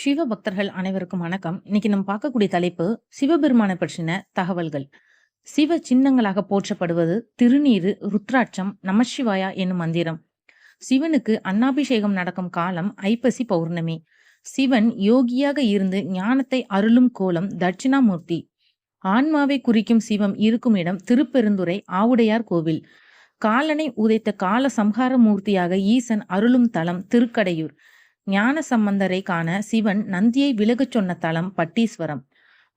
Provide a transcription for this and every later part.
சிவ பக்தர்கள் அனைவருக்கும் வணக்கம். இன்னைக்கு நம்ம பார்க்கக்கூடிய தலைப்பு சிவபெருமானை பற்றின தகவல்கள். சிவ சின்னங்களாக போற்றப்படுவது திருநீரு ருத்ராட்சம் நமசிவாயா என்னும் மந்திரம். சிவனுக்கு அன்னாபிஷேகம் நடக்கும் காலம் ஐப்பசி பௌர்ணமி. சிவன் யோகியாக இருந்து ஞானத்தை அருளும் கோலம் தட்சிணாமூர்த்தி. ஆன்மாவை குறிக்கும் சிவம் இருக்கும் இடம் திருப்பெருந்துறை ஆவுடையார் கோவில். காலனை உதைத்த கால சம்ஹார மூர்த்தியாக ஈசன் அருளும் தலம் திருக்கடையூர். ஞான சம்பந்தரை காண சிவன் நந்தியை விலகச் சொன்ன தலம் பட்டீஸ்வரம்.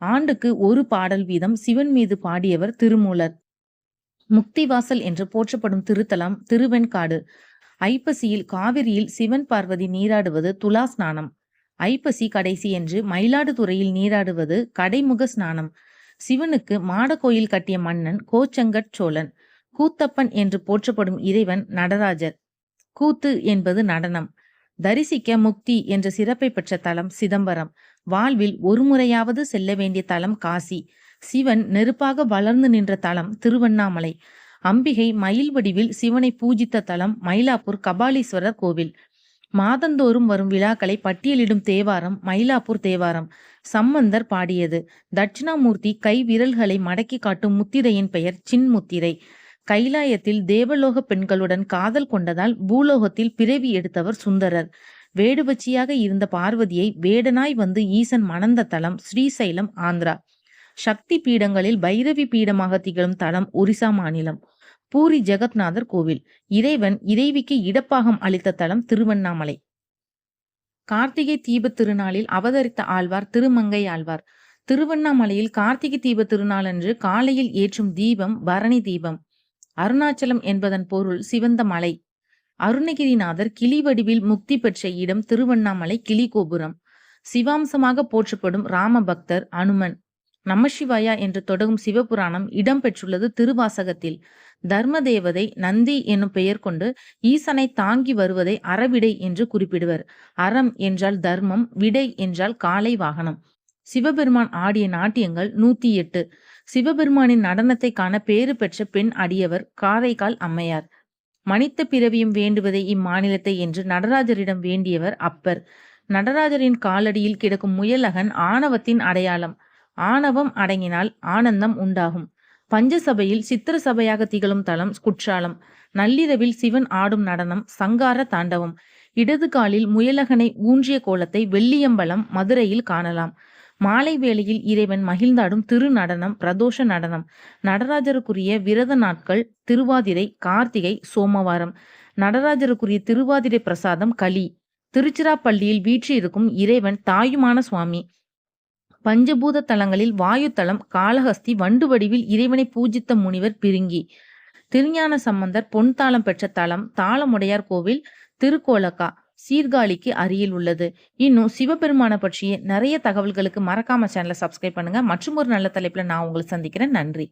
ஆண்டுக்கு ஒரு பாடல் வீதம் சிவன் மீது பாடியவர் திருமூலர். முக்திவாசல் என்று போற்றப்படும் திருத்தலம் திருவெண்காடு. ஐப்பசியில் காவிரியில் சிவன் பார்வதி நீராடுவது துலா ஸ்நானம். ஐப்பசி கடைசி என்று மயிலாடுதுறையில் நீராடுவது கடைமுக ஸ்நானம். சிவனுக்கு மாடக்கோயில் கட்டிய மன்னன் கோச்சங்கட் சோழன். கூத்தப்பன் என்று போற்றப்படும் இறைவன் நடராஜர். கூத்து என்பது நடனம். தரிசிக்க முக்தி என்ற சிறப்பை பெற்ற தலம் சிதம்பரம். வாழ்வில் ஒரு முறையாவது செல்ல வேண்டிய தலம் காசி. சிவன் நெருப்பாக வளர்ந்து நின்ற தலம் திருவண்ணாமலை. அம்பிகை மயில் வடிவில் சிவனை பூஜித்த தலம் மயிலாப்பூர் கபாலீஸ்வரர் கோவில். மாதந்தோறும் வரும் விழாக்களை பட்டியலிடும் தேவாரம் மயிலாப்பூர் தேவாரம். சம்பந்தர் பாடியது. தட்சிணாமூர்த்தி கை விரல்களை மடக்கி காட்டும் முத்திரையின் பெயர் சின்முத்திரை. கைலாயத்தில் தேவலோக பெண்களுடன் காதல் கொண்டதால் பூலோகத்தில் பிறவி எடுத்தவர் சுந்தரர். வேடுபச்சியாக இருந்த பார்வதியை வேடனாய் வந்து ஈசன் மணந்த தலம் ஸ்ரீசைலம் ஆந்திரா. சக்தி பீடங்களில் பைரவி பீடமாக திகழும் தலம் ஒரிசா மாநிலம். பூரி ஜெகத்நாதர் கோவில். இறைவன் இறைவிக்கு இடப்பாகம் அளித்த தலம் திருவண்ணாமலை. கார்த்திகை தீப திருநாளில் அவதரித்த ஆழ்வார் திருமங்கை ஆழ்வார். திருவண்ணாமலையில் கார்த்திகை தீப திருநாளன்று காலையில் ஏற்றும் தீபம் பரணி தீபம். அருணாச்சலம் என்பதன் பொருள் சிவந்த மலை. அருணகிரிநாதர் கிளி வடிவில் முக்தி பெற்ற இடம் திருவண்ணாமலை கிளி கோபுரம் சிவாம்சமாக போற்றப்படும் ராம பக்தர் அனுமன். நமசிவாயா என்று தொடங்கும் சிவபுராணம் இடம்பெற்றுள்ளது திருவாசகத்தில். தர்ம தேவதை நந்தி என்னும் பெயர் கொண்டு ஈசனை தாங்கி வருவதை அறவிடை என்று குறிப்பிடுவர். அறம் என்றால் தர்மம் விடை என்றால் காலை வாகனம். சிவபெருமான் ஆடிய நாட்டியங்கள் நூத்தி எட்டு. சிவபெருமானின் நடனத்தை காண பேறு பெற்ற பெண் அடியவர் காரைக்கால் அம்மையார். மனித்த பிறவியும் வேண்டுவதை இம்மாநிலத்தை என்று நடராஜரிடம் வேண்டியவர் அப்பர். நடராஜரின் காலடியில் கிடக்கும் முயலகன் ஆணவத்தின் அடையாளம். ஆணவம் அடங்கினால் ஆனந்தம் உண்டாகும். பஞ்சசபையில் சித்திர சபையாக திகழும் தலம் குற்றாலம். நள்ளிரவில் சிவன் ஆடும் நடனம் சங்கார தாண்டவம். இடது காலில் முயலகனை ஊன்றிய கோலத்தை வெள்ளியம்பலம் மதுரையில் காணலாம். மாலை வேளையில் இறைவன் மகிழ்ந்தாடும் திரு நடனம் பிரதோஷ நடனம். நடராஜருக்குரிய விரத நாட்கள் திருவாதிரை கார்த்திகை சோமவாரம். நடராஜருக்குரிய திருவாதிரை பிரசாதம் களி. திருச்சிராப்பள்ளியில் வீற்றிருக்கும் இறைவன் தாயுமான சுவாமி. பஞ்சபூத தலங்களில் வாயு தலம் காளஹஸ்தி வண்டு வடிவில் இறைவனை பூஜித்த முனிவர் பிரிங்கி. திருஞான சம்பந்தர் பொன் தாளம் பெற்ற தலம் தாளமுடையார் கோவில் திருக்கோலக்கா. சீர்காழிக்கு அருகில் உள்ளது. இன்னும் சிவபெருமானை பற்றிய நிறைய தகவல்களுக்கு மறக்காம சேனலை சப்ஸ்கிரைப் பண்ணுங்க. மற்றும் ஒரு நல்ல தலைப்புல நான் உங்களை சந்திக்கிறேன். நன்றி.